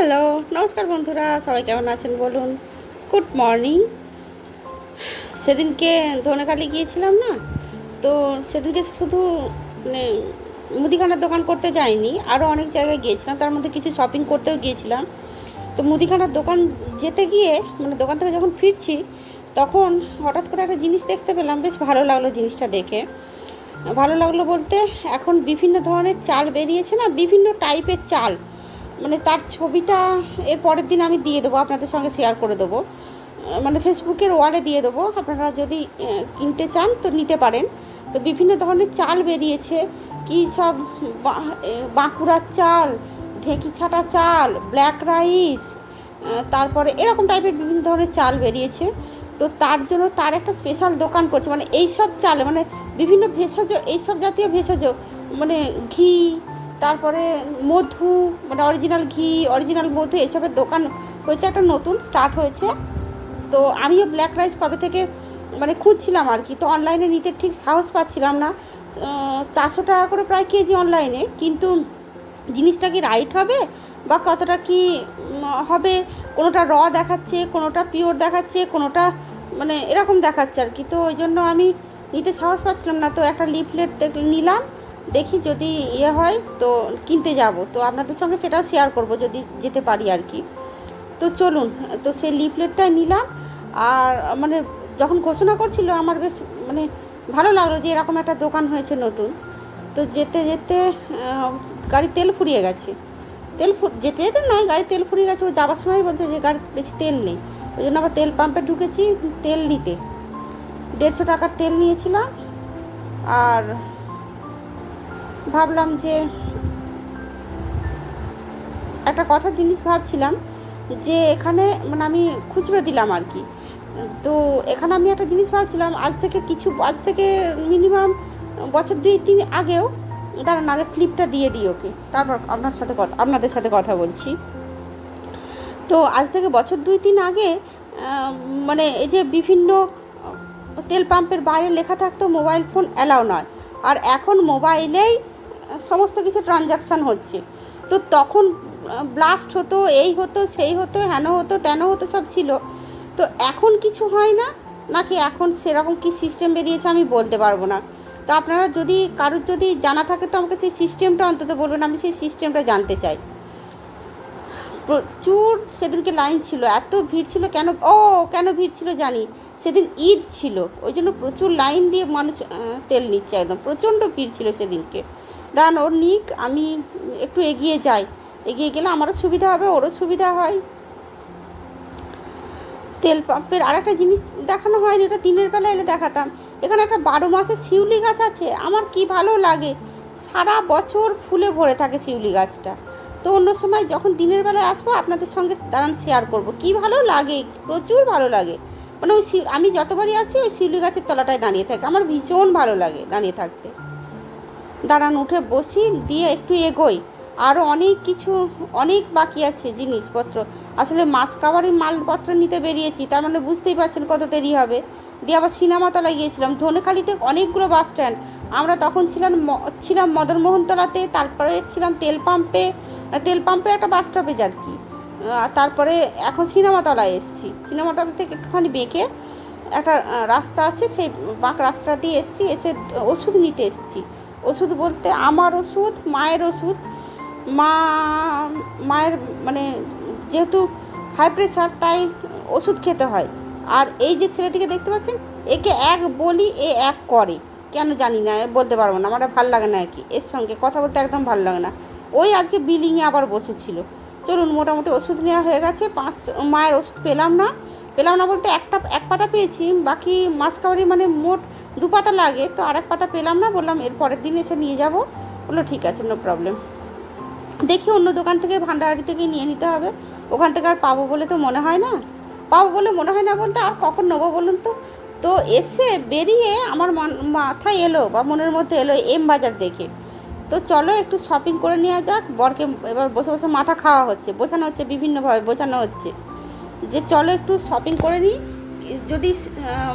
Hello, নমস্কার বন্ধুরা, সবাই কেমন আছেন বলুন? গুড মর্নিং সেদিনকে ধনেখালি গিয়েছিলাম না? তো সেদিনকে শুধু মানে মুদিখানার দোকান করতে যাইনি আরও অনেক জায়গায় গিয়েছিলাম, তার মধ্যে কিছু শপিং করতেও গিয়েছিলাম। তো মুদিখানার দোকান যেতে গিয়ে মানে দোকান থেকে যখন ফিরছি, তখন হঠাৎ করে একটা জিনিস দেখতে পেলাম, বেশ ভালো লাগল জিনিসটা দেখে। ভালো লাগল বলতে, এখন বিভিন্ন ধরনের চাল বেরিয়েছে না, বিভিন্ন টাইপের চাল। মানে তার ছবিটা এর পরের দিন আমি দিয়ে দেবো, আপনাদের সঙ্গে শেয়ার করে দেবো। মানে ফেসবুকের ওয়ালে দিয়ে দেবো, আপনারা যদি কিনতে চান তো নিতে পারেন। তো বিভিন্ন ধরনের চাল বেরিয়েছে, কী সব বাঁকুড়ার চাল, ঢেঁকি ছাটা চাল ব্ল্যাক রাইস তারপরে এরকম টাইপের বিভিন্ন ধরনের চাল বেরিয়েছে। তো তার জন্য তার একটা স্পেশাল দোকান করছে মানে এই সব চাল মানে বিভিন্ন ভেষজ, এইসব জাতীয় ভেষজ মানে ঘি তারপরে মধু মানে অরিজিনাল ঘি অরিজিনাল মধু, এসবের দোকান হয়েছে, একটা নতুন স্টার্ট হয়েছে। তো আমিও ব্ল্যাক রাইস কবে থেকে মানে খুঁজছিলাম আর কি। তো অনলাইনে নিতে ঠিক সাহস পাচ্ছিলাম না। চারশো টাকা করে প্রায় কেজি অনলাইনে কিন্তু জিনিসটা কি রাইট হবে? বা কতটা কি হবে? কোনোটা র দেখাচ্ছে, কোনোটা পিওর দেখাচ্ছে, কোনোটা মানে এরকম দেখাচ্ছে আর কি। তো ওই জন্য আমি নিতে সাহস পাচ্ছিলাম না। তো একটা লিফলেট দেখ নিলাম। দেখি যদি ইয়ে হয় তো কিনতে যাব। তো আপনাদের সঙ্গে সেটাও শেয়ার করব যদি যেতে পারি আর কি। তো চলুন, তো সেই লিফলেটটা নিলাম। আর মানে যখন ঘোষণা করছিল আমার বেশ মানে ভালো লাগল যে এরকম একটা দোকান হয়েছে নতুন। তো যেতে যেতে গাড়ি তেল ফুরিয়ে গেছে। তেল যেতে যেতে নয়, গাড়ি তেল ফুরিয়ে গেছে। ও যাওয়ার সময় বলছে যে গাড়ি বেশি তেল নেই। ওই জন্য আবার তেল পাম্পে ঢুকেছি তেল নিতে। দেড়শো টাকার তেল নিয়েছিলাম। আর ভাবলাম যে একটা কথা জিনিস ভাবছিলাম যে এখানে মানে আমি খুচরো দিলাম আর কি। তো এখানে আমি একটা জিনিস ভাবছিলাম, আজ থেকে কিছু, আজ থেকে মিনিমাম বছর দুই তিন আগেও দাঁড়ান, আগে স্লিপটা দিয়ে দিই ওকে। তারপর আপনার সাথে কথা, আপনাদের সাথে কথা বলছি। তো আজ থেকে বছর দুই তিন আগে মানে এই যে বিভিন্ন তেল পাম্পের বাইরে লেখা থাকতো, মোবাইল ফোন অ্যালাউ নয়। আর এখন মোবাইলেই সমস্ত কিছু ট্রানজাকশান হচ্ছে। তো তখন ব্লাস্ট হতো, এই হতো, সেই হতো, হেন হতো, তেন হতো, সব ছিল। তো এখন কিছু হয় না? নাকি এখন সেরকম কি সিস্টেম বেরিয়েছে আমি বলতে পারব না। তো আপনারা যদি, কারোর যদি জানা থাকে, তো আমাকে সেই সিস্টেমটা অন্তত বলবেন, আমি সেই সিস্টেমটা জানতে চাই। প্রচুর সেদিনকে লাইন ছিল, এত ভিড় ছিল, কেন, ও, কেন ভিড় ছিল জানি? সেদিন ঈদ ছিল, ওই জন্য প্রচুর লাইন দিয়ে মানুষ তেল নিচ্ছে একদম, প্রচণ্ড ভিড় ছিল সেদিনকে। দাঁড়ান ওর নিক, আমি একটু এগিয়ে যাই। এগিয়ে গেলে আমারও সুবিধা হবে, ওরও সুবিধা হয়। তেল পাম্পের আর একটা জিনিস দেখানো হয়নি, ওটা দিনের বেলা এলে দেখাতাম। এখানে একটা বারো মাসের শিউলি গাছ আছে, আমার কি ভালো লাগে। সারা বছর ফুলে ভরে থাকে শিউলি গাছটা। তো অন্য সময় যখন দিনের বেলায় আসব, আপনাদের সঙ্গে দাঁড়ান শেয়ার করব। কি ভালো লাগে, প্রচুর ভালো লাগে। মানে ওই আমি যতবারই আসি, ওই শিউলি গাছের তলাটায় দাঁড়িয়ে থাকি। আমার ভীষণ ভালো লাগে দাঁড়িয়ে থাকতে। দাঁড়ান, উঠে বসি, দিয়ে একটু এগোই। আরও অনেক কিছু, অনেক বাকি আছে জিনিসপত্র। আসলে মাস কাবারের মালপত্র নিতে বেরিয়েছি, তার মানে বুঝতেই পারছেন কত দেরি হবে। দিয়ে আবার সিনেমাতলায় গিয়েছিলাম, ধনেখালিতে অনেকগুলো বাস স্ট্যান্ড। আমরা তখন ছিলাম ছিলাম মদনমোহনতলাতে, তারপরে ছিলাম তেল পাম্পে তেল পাম্পে একটা বাস স্টপেজ আর কি। তারপরে এখন সিনেমাতলায় এসেছি। সিনেমাতলা থেকে একটুখানি বেঁকে একটা রাস্তা আছে, সেই বাঁক রাস্তা দিয়ে এসেছি, এসে ওষুধ নিতে এসেছি। ওষুধ বলতে আমার ওষুধ, মায়ের ওষুধ। মা, মায়ের মানে যেহেতু হাই প্রেশার তাই ওষুধ খেতে হয়। আর এই যে ছেলেটিকে দেখতে পাচ্ছেন, একে এক বলি, এ এক করে। কেন জানি না, বলতে পারব না, আমার ভালো লাগে না আর কি এর সঙ্গে কথা বলতে একদম ভালো লাগে না। ওই আজকে বিলিংয়ে আবার বসেছিল। চলুন, মোটামুটি ওষুধ নেওয়া হয়ে গেছে। পাঁচ মায়ের ওষুধ পেলাম না। পেলাম না বলতে একটা, এক পাতা পেয়েছি, বাকি মাছ খাবারই মানে মোট দু পাতা লাগে, তো আর এক পাতা পেলাম না, বললাম এর পরের দিন এসে নিয়ে যাব। বলল, ঠিক আছে নো প্রবলেম দেখি অন্য দোকান থেকে ভান্ডারি থেকে নিয়ে নিতে হবে। ওখান থেকে আর পাবো বলে তো মনে হয় না। পাবো বলে মনে হয় না বলতে আর কখন নেব বলুন তো? তো এসে বেরিয়ে আমার মাথায় এলো বা মনের মধ্যে এলো এম বাজার দেখে। তো চলো একটু শপিং করে নেওয়া যাক। বরকে এবার বসে বসে মাথা খাওয়া হচ্ছে, বোঝানো হচ্ছে, বিভিন্নভাবে বোঝানো হচ্ছে। যে চলো একটু শপিং করে নিই। যদি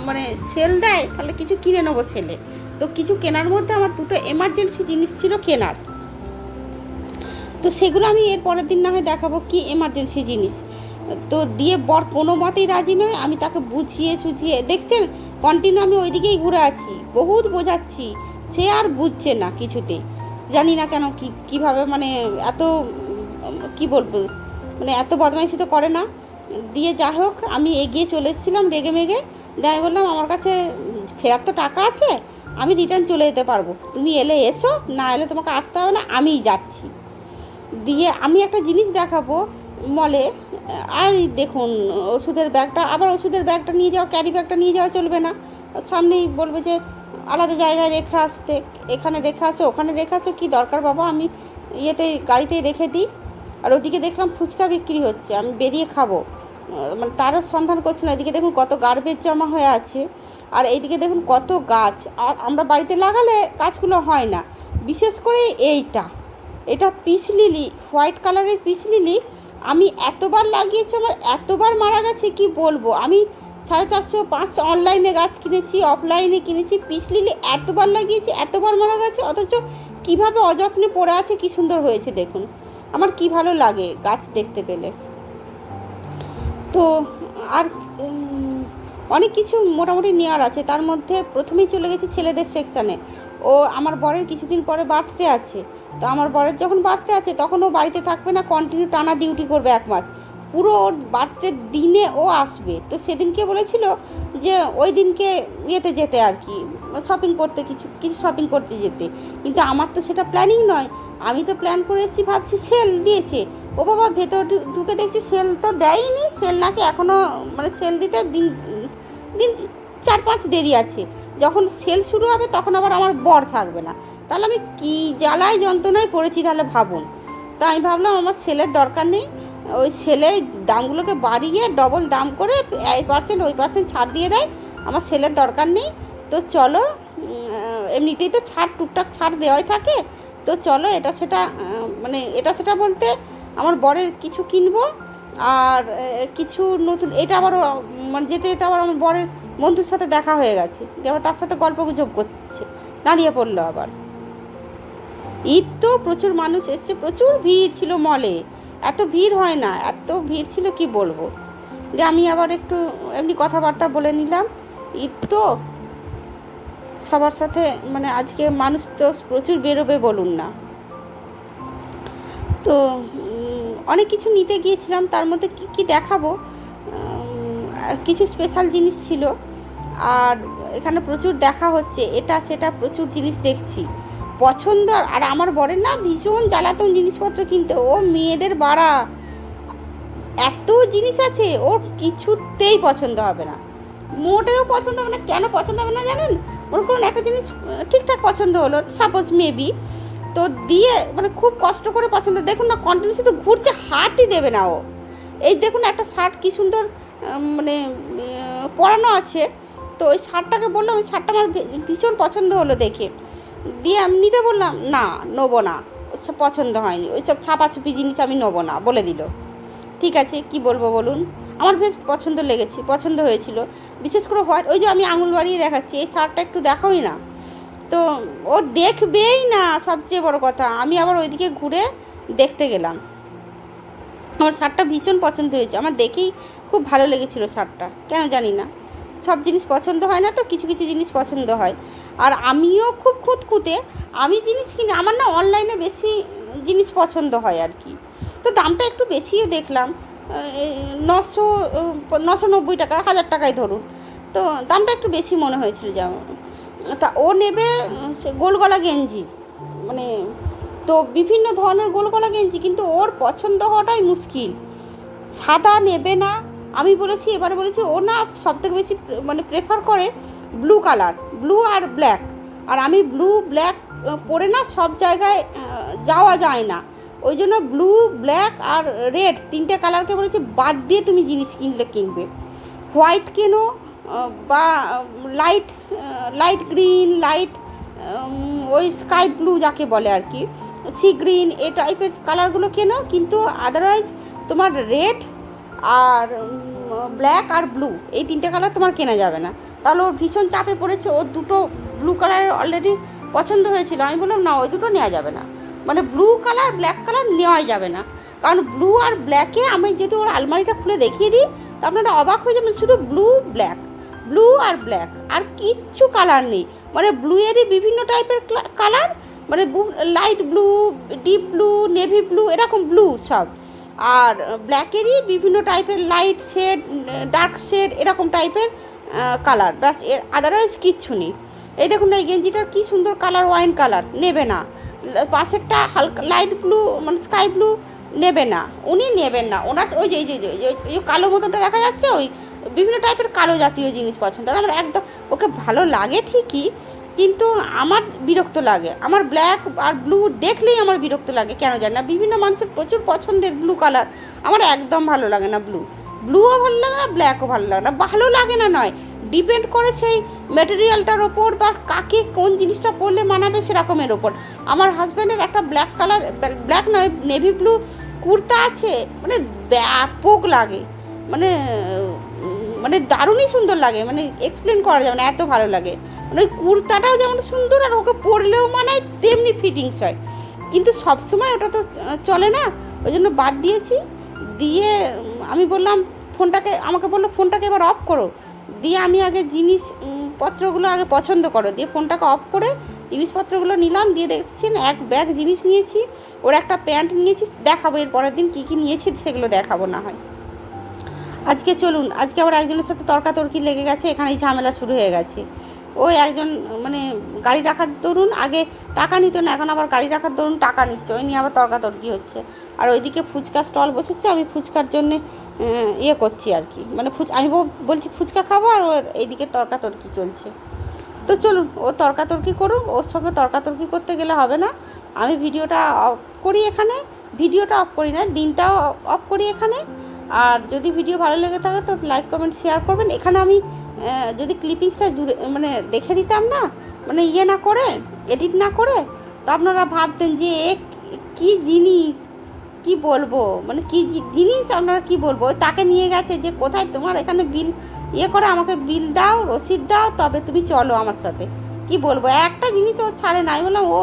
মানে সেল দেয়, তাহলে কিছু কিনে নেব সেলে তো কিছু কেনার মধ্যে আমার দুটো এমার্জেন্সি জিনিস ছিল কেনার। তো সেগুলো আমি এর পরের দিন না হয় দেখাবো কি এমার্জেন্সি জিনিস। তো দিয়ে বর কোনো মতেই রাজি নয়, আমি তাকে বুঝিয়ে সুঝিয়ে, দেখছেন? কন্টিনিউ আমি ওইদিকেই ঘুরে আছি, বহুত বোঝাচ্ছি। সে আর বুঝছে না কিছুতেই। জানি না কেন কি, কীভাবে মানে এত, কি বলব মানে এত বদমাইশি তো করে না। দিয়ে যা হোক, আমি এগিয়ে চলে এসেছিলাম রেগে মেগে। দিয়ে আমি বললাম, আমার কাছে ফেরার তো টাকা আছে, আমি রিটার্ন চলে যেতে পারব। তুমি এলে এসো, না এলে তোমাকে আসতে হবে না, আমিই যাচ্ছি। দিয়ে আমি একটা জিনিস দেখাবো মলে আর দেখুন, ওষুধের ব্যাগটা, আবার ওষুধের ব্যাগটা নিয়ে যাওয়া ক্যারি ব্যাগটা নিয়ে যাওয়া চলবে না। সামনেই বলবে যে আলাদা জায়গায় রেখে আসতে, এখানে রেখে আসো, ওখানে রেখে আসো, কী দরকার বাবা? আমি ইয়েতে, গাড়িতেই রেখে দিই। আর ওদিকে দেখলাম ফুচকা বিক্রি হচ্ছে, আমি বেরিয়ে খাব। মানে তারও সন্ধান করছি না এদিকে দেখুন কত গার্বেজ জমা হয়ে আছে। আর এইদিকে দেখুন কত গাছ আমরা বাড়িতে লাগালে গাছগুলো হয় না। বিশেষ করে এইটা, এটা পিস লিলি হোয়াইট কালারের পিস লিলি আমি এতবার লাগিয়েছি, আমার এতবার মারা গেছে, কি বলব? আমি সাড়ে চারশো, পাঁচশো অনলাইনে গাছ কিনেছি অফলাইনে কিনেছি। পিস এতবার লাগিয়েছি, এতবার মারা গেছে, অথচ কীভাবে অযত্নে পড়ে আছে, কি সুন্দর হয়েছে দেখুন। আমার কি ভালো লাগে গাছ দেখতে পেলে। তো আর অনেক কিছু মোটামুটি নেওয়ার আছে। তার মধ্যে প্রথমেই চলে গেছি ছেলেদের সেকশানে ও আমার বরের কিছুদিন পরে বার্থডে আছে। তো আমার বরের যখন বার্থডে আছে, তখন ও বাড়িতে থাকবে না কন্টিনিউ টানা ডিউটি করবে এক মাস। পুরো ওর বার্থডের দিনে ও আসবে। তো সেদিনকে বলেছিল যে ওই দিনকে ইয়েতে যেতে আর কি শপিং করতে কিছু কিছু শপিং করতে যেতে। কিন্তু আমার তো সেটা প্ল্যানিং নয়। আমি তো প্ল্যান করে এসেছি, ভাবছি সেল দিয়েছে। ও বাবা, ভেতর ঢুকে দেখছি সেল তো দেয়নি। সেল নাকি এখনও মানে সেল দিতে দিন দিন চার পাঁচ দেরি আছে। যখন সেল শুরু হবে তখন আবার আমার বর থাকবে না। তাহলে আমি কী জ্বালায় যন্ত্রণায় পড়েছি তাহলে ভাবুন। তা আমি ভাবলাম আমার সেলের দরকার নেই। ওই সেলে দামগুলোকে বাড়িয়ে ডবল দাম করে এই পার্সেন্ট ওই পার্সেন্ট ছাড় দিয়ে দেয়। আমার সেলের দরকার নেই। তো চলো এমনিতেই তো ছাড়, টুকটাক ছাড় দেওয়াই থাকে। তো চলো, এটা সেটা মানে এটা সেটা বলতে আমার বরের কিছু কিনবো। আর কিছু নতুন, এটা আবার মানে যেতে যেতে আবার আমার বরের বন্ধুর সাথে দেখা হয়ে গেছে। আবার তার সাথে গল্প গুজব করছে। দাঁড়িয়ে পড়ল আবার। ঈদ তো প্রচুর মানুষ এসছে, প্রচুর ভিড় ছিল মলে এত ভিড় হয় না, এত ভিড় ছিল কি বলব? যে আমি আবার একটু এমনি কথাবার্তা বলে নিলাম। ঈদ তো সবার সাথে মানে আজকে মানুষ তো প্রচুর বেরোবে বলুন না। তো অনেক কিছু নিতে গিয়েছিলাম, তার মধ্যে কি কি দেখাবো? কিছু স্পেশাল জিনিস ছিল। আর এখানে প্রচুর দেখা হচ্ছে, এটা সেটা প্রচুর জিনিস দেখছি। পছন্দ আর আমার বরের না ভীষণ জ্বালাতন জিনিসপত্র কিনতে। ও মেয়েদের বাড়া। এত জিনিস আছে, ওর কিছুতেই পছন্দ হবে না। মোটেও পছন্দ হবে না। কেন পছন্দ হবে না জানেন? মনে করুন একটা জিনিস ঠিকঠাক পছন্দ হলো সাপোজ মেবি তো দিয়ে মানে খুব কষ্ট করে পছন্দ। দেখুন না কন্টিনিউ শুধু ঘুরছে, হাতই দেবে না ও। এই দেখুন একটা শার্ট কি সুন্দর মানে পরানো আছে। তো ওই শার্টটাকে বললাম, ওই শার্টটা আমার ভীষণ পছন্দ হলো দেখে। দিয়ে আমি নিতে বললাম, না, নেব না। ওসব পছন্দ হয়নি। ওইসব ছাপাছুপি জিনিস আমি নেব না, বলে দিল। ঠিক আছে, কি বলব বলুন? আমার বেশ পছন্দ লেগেছে, পছন্দ হয়েছিল। বিশেষ করে হোয়াইট, ওই যে আমি আঙুল বাড়িয়ে দেখাচ্ছি, এই শার্টটা একটু দেখাই না। তো ও দেখবেই না, সবচেয়ে বড় কথা। আমি আবার ওইদিকে ঘুরে দেখতে গেলাম। আমার শার্টটা ভীষণ পছন্দ হয়েছে। আমার দেখেই খুব ভালো লেগেছিল শার্টটা। কেন জানি না। সব জিনিস পছন্দ হয় না তো, কিছু কিছু জিনিস পছন্দ হয়। আর আমিও খুব খুঁতখুঁতে, আমি জিনিস কিনি, আমার না অনলাইনে বেশি জিনিস পছন্দ হয় আর কি। তো দামটা একটু বেশিও দেখলাম নশো নশো নব্বই টাকা, হাজার টাকায় ধরুন। তো দামটা একটু বেশি মনে হয়েছিল যেমন তা ও নেবে, সে গোলগলা গেঞ্জি মানে তো বিভিন্ন ধরনের গোলগলা গেঞ্জি, কিন্তু ওর পছন্দ হওয়াটাই মুশকিল। সাদা নেবে না, আমি বলেছি, এবারে বলেছি, ও না সব থেকে বেশি মানে প্রেফার করে ব্লু কালার ব্লু আর ব্ল্যাক। আর আমি ব্লু, ব্ল্যাক পরে না সব জায়গায় যাওয়া যায় না। ওই জন্য ব্লু, ব্ল্যাক আর রেড তিনটে কালারকে বলেছি, বাদ দিয়ে তুমি জিনিস কিনলে কিনবে। হোয়াইট কেনো বা লাইট লাইট গ্রিন, লাইট ওই স্কাই ব্লু যাকে বলে আর কি, সি গ্রিন এই টাইপের কালারগুলো কেনো, কিন্তু আদারওয়াইজ তোমার রেড আর ব্ল্যাক আর ব্লু, এই তিনটে কালার তোমার কেনা যাবে না। তাহলে ওর ভীষণ চাপে পড়েছে। ওর দুটো ব্লু কালারের অলরেডি পছন্দ হয়েছিল। আমি বললাম, না, ওই দুটো নেওয়া যাবে না। মানে ব্লু কালার ব্ল্যাক কালার নেওয়াই যাবে না। কারণ ব্লু আর ব্ল্যাকে আমি যদি ওর আলমারিটা খুলে দেখিয়ে দিই, তো আপনারা অবাক হয়ে যাবেন, শুধু ব্লু ব্ল্যাক ব্লু আর ব্ল্যাক আর কিচ্ছু কালার নেই। মানে ব্লু এরই বিভিন্ন টাইপের কালার মানে light blue deep blue navy blue এরকম ব্লু সব। আর ব্ল্যাকেরই বিভিন্ন টাইপের লাইট শেড ডার্ক শেড এরকম টাইপের কালার ব্যাস, এর আদারওয়াইজ কিচ্ছু নেই। এই দেখুন এই গেঞ্জিটার কী সুন্দর কালার ওয়াইন কালার নেবে না। পাশেরটা হালকা লাইট ব্লু মানে স্কাই ব্লু নেবে না। উনি নেবেন না। ওনার ওই যে যে ওই কালো মতনটা দেখা যাচ্ছে, ওই বিভিন্ন টাইপের কালো জাতীয় জিনিস পছন্দ। আর আমার একদম, ওকে ভালো লাগে ঠিকই, কিন্তু আমার বিরক্ত লাগে। আমার ব্ল্যাক আর ব্লু দেখলেই আমার বিরক্ত লাগে, কেন জানি না? বিভিন্ন মানুষের প্রচুর পছন্দের ব্লু কালার আমার একদম ভালো লাগে না ব্লু ব্লুও ভালো লাগে না ব্ল্যাকও ভালো লাগে না, ভালো লাগে না নয়। ডিপেন্ড করে সেই ম্যাটেরিয়ালটার ওপর বা কাকে কোন জিনিসটা পরলে মানাবে সেরকমের ওপর। আমার হাজব্যান্ডের একটা ব্ল্যাক কালার ব্ল্যাক নয় নেভি ব্লু কুর্তা আছে মানে ব্যাপক লাগে। মানে মানে দারুণই সুন্দর লাগে মানে এক্সপ্লেন করা যাবে না, এত ভালো লাগে। মানে ওই কুর্তাটাও যেমন সুন্দর আর ওকে পরলেও মানায় তেমনি ফিটিংস হয়। কিন্তু সবসময় ওটা তো চলে না, ওই জন্য বাদ দিয়েছি। দিয়ে আমি বললাম ফোনটাকে আমাকে বলল ফোনটাকে এবার অফ করো। দিয়ে আমি আগে জিনিস উম, পত্রগুলো আগে পছন্দ করো। দিয়ে ফোনটাকে অফ করে জিনিসপত্রগুলো নিলাম দিয়ে দেখছেন এক ব্যাগ জিনিস নিয়েছি ওর একটা প্যান্ট নিয়েছি দেখাবো। এর পরের দিন কী কী নিয়েছি সেগুলো দেখাবো না হয়। আজকে চলুন আজকে আবার একজনের সাথে তর্কাতর্কি লেগে গেছে এখানেই ঝামেলা শুরু হয়ে গেছে। ওই একজন মানে গাড়ি রাখার দরুন আগে টাকা নিত না, এখন আবার গাড়ি রাখার দরুন টাকা নিচ্ছে, ওই নিয়ে আবার তর্কাতর্কি হচ্ছে। আর ওইদিকে ফুচকা স্টল বসেছে, আমি ফুচকার জন্যে ইয়ে করছি আর কি। মানে ফুচ, আমি বলছি ফুচকা খাব আর ওর এইদিকে তর্কাতর্কি চলছে। তো চলুন, ও তর্কাতর্কি করুক, ওর সঙ্গে তর্কাতর্কি করতে গেলে হবে না। আমি ভিডিওটা অফ করি এখানে, ভিডিওটা অফ করি না, দিনটাও অফ করি এখানে। আর যদি ভিডিও ভালো লেগে থাকে তো লাইক, কমেন্ট, শেয়ার করবেন। এখানে আমি যদি ক্লিপিংসটা জুড়ে মানে রেখে দিতাম না মানে ইয়ে না করে এডিট না করে, তো আপনারা ভাবতেন যে কী জিনিস, কি বলব? মানে কি জিনিস আপনারা কি বলব? তাকে নিয়ে গেছে যে, কোথায় তোমার এখানে বিল ইয়ে করে, আমাকে বিল দাও, রসিদ দাও, তবে তুমি চলো আমার সাথে। কি বলব? একটা জিনিস ও ছাড়ে না। আমি বললাম, ও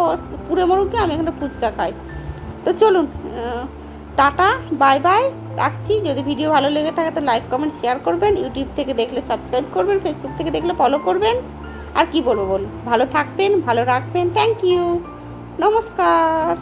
পুরে মরুক আমি এখানে ফুচকা খাই। তো চলুন টাটা, বাই বাই, রাখছি। যদি ভিডিও ভালো লেগে থাকে তো লাইক কমেন্ট শেয়ার করবেন। ইউটিউব থেকে দেখলে সাবস্ক্রাইব করবেন ফেসবুক থেকে দেখলে ফলো করবেন। আর কি বলব বল ভালো থাকবেন, ভালো রাখবেন। থ্যাংক ইউ নমস্কার।